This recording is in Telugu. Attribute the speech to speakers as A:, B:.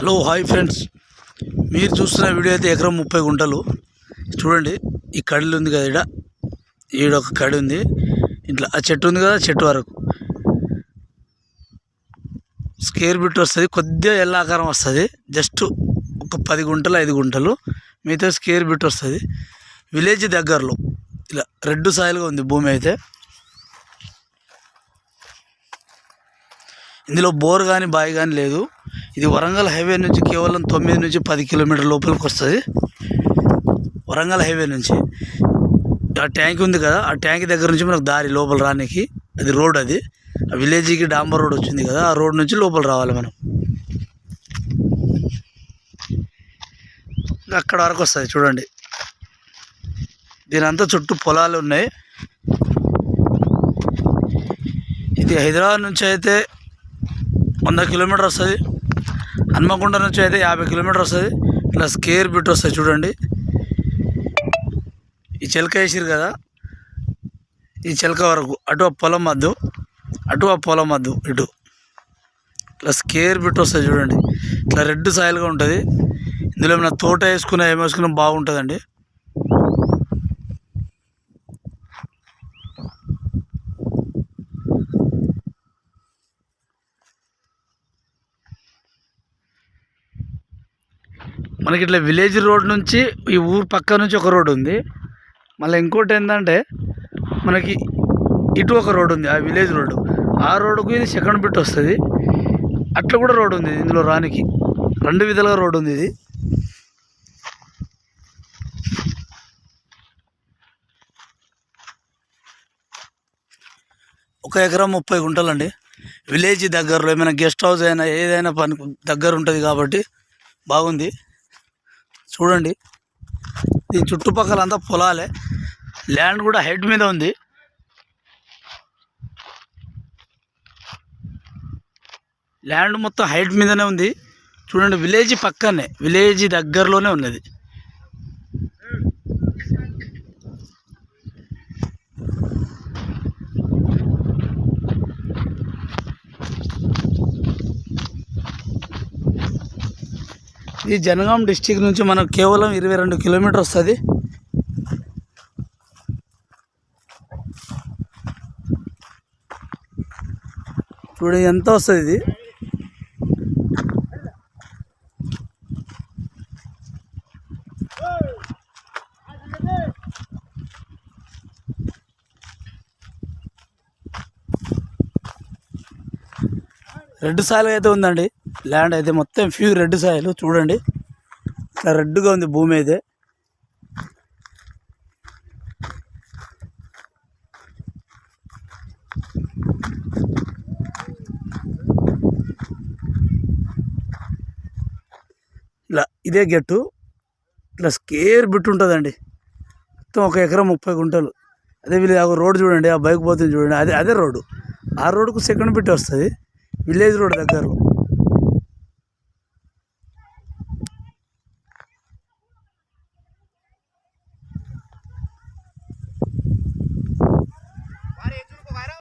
A: Hello hi friends. మీరు చూస్తున్న వీడియో అయితే ఎకరం ముప్పై గుంటలు. చూడండి ఈ కడిలు ఉంది కదా ఈడ. ఈడ ఒక కడి ఉంది. ఇట్లా ఆ చెట్టు ఉంది కదా చెట్టు వరకు. స్కేర్ బిట్ వస్తుంది కొద్దిగా ఎల్లాకారం వస్తుంది. జస్ట్ ఒక పది గుంటలు ఐదు గుంటలు. మిగతా స్కేర్ బిట్ వస్తుంది. విలేజ్ దగ్గరలో ఇలా రెడ్ సాయిల్గా ఉంది భూమి అయితే. ఇందులో బోర్ కానీ బావి కానీ లేదు. ఇది వరంగల్ హైవే నుంచి కేవలం తొమ్మిది నుంచి పది కిలోమీటర్ లోపలికి వస్తుంది. వరంగల్ హైవే నుంచి. ఆ ట్యాంక్ ఉంది కదా ఆ ట్యాంక్ దగ్గర నుంచి మనకు దారి లోపల రానికి అది రోడ్ అది. ఆ విలేజ్కి డాంబర్ రోడ్ వచ్చింది కదా ఆ రోడ్ నుంచి లోపల రావాలి మనం. అక్కడ వరకు వస్తుంది చూడండి. దీనంతా చుట్టూ పొలాలు ఉన్నాయి. ఇది హైదరాబాద్ నుంచి అయితే వంద కిలోమీటర్ వస్తుంది. హన్మకొండ నుంచి అయితే యాభై కిలోమీటర్ వస్తుంది. ప్లస్ కేర్ బిట్ వస్తుంది చూడండి. ఈ చిలక వేసిరు కదా? ఈ చిలక వరకు అటు ఆ పొలం మద్దు అటు ఆ పొలం మద్దు ఇటు. ప్లస్ కేర్ బిట్ వస్తుంది చూడండి. ఇట్లా రెడ్ సాయిల్గా ఉంటుంది. ఇందులో ఏమైనా తోట వేసుకున్నా ఏం వేసుకున్నా బాగుంటుందండి. మనకి ఇట్లా విలేజ్ రోడ్ నుంచి ఈ ఊరు పక్క నుంచి ఒక రోడ్ ఉంది. మళ్ళీ ఇంకోటి ఏంటంటే మనకి ఇటు ఒక రోడ్ ఉంది ఆ విలేజ్ రోడ్డు ఆ రోడ్డుకు ఇది సెకండ్ బిట్ వస్తుంది. అట్లా కూడా రోడ్ ఉంది ఇందులో రానికి. రెండు విధాలుగా రోడ్ ఉంది ఇది. ఒక ఎకరం ముప్పై గుంటలండి. విలేజ్ దగ్గరలో ఏమైనా గెస్ట్ హౌస్ అయినా ఏదైనా పని దగ్గర ఉంటుంది కాబట్టి బాగుంది. చూడండి. దీని చుట్టుపక్కల అంతా పొలాలే. ల్యాండ్ కూడా హైట్ మీద ఉంది. ల్యాండ్ మొత్తం హైట్ మీదనే ఉంది. చూడండి విలేజ్ పక్కనే విలేజ్ దగ్గరలోనే ఉన్నది. ఈ జనగాం డిస్టిక్ నుంచి మనకు కేవలం ఇరవై రెండు కిలోమీటర్ వస్తుంది. చూడండి ఎంత వస్తుంది ఇది. రెడ్ సాయిల్ అయితే ఉందండి. ల్యాండ్ అయితే మొత్తం ఫ్యూ రెడ్ సాయిల్ చూడండి. ఇట్లా రెడ్గా ఉంది భూమి అయితే. ఇలా ఇదే గెట్టు. ఇట్లా స్కేర్ బిట్ ఉంటుందండి. మొత్తం ఒక ఎకరం ముప్పై గుంటలు. అదే వీళ్ళు ఆ రోడ్ చూడండి ఆ బైక్ పోతుంది చూడండి. అదే అదే రోడ్డు. ఆ రోడ్డుకు సెకండ్ బిట్ వస్తుంది. విలేజ్ రోడ్ దగ్గరలో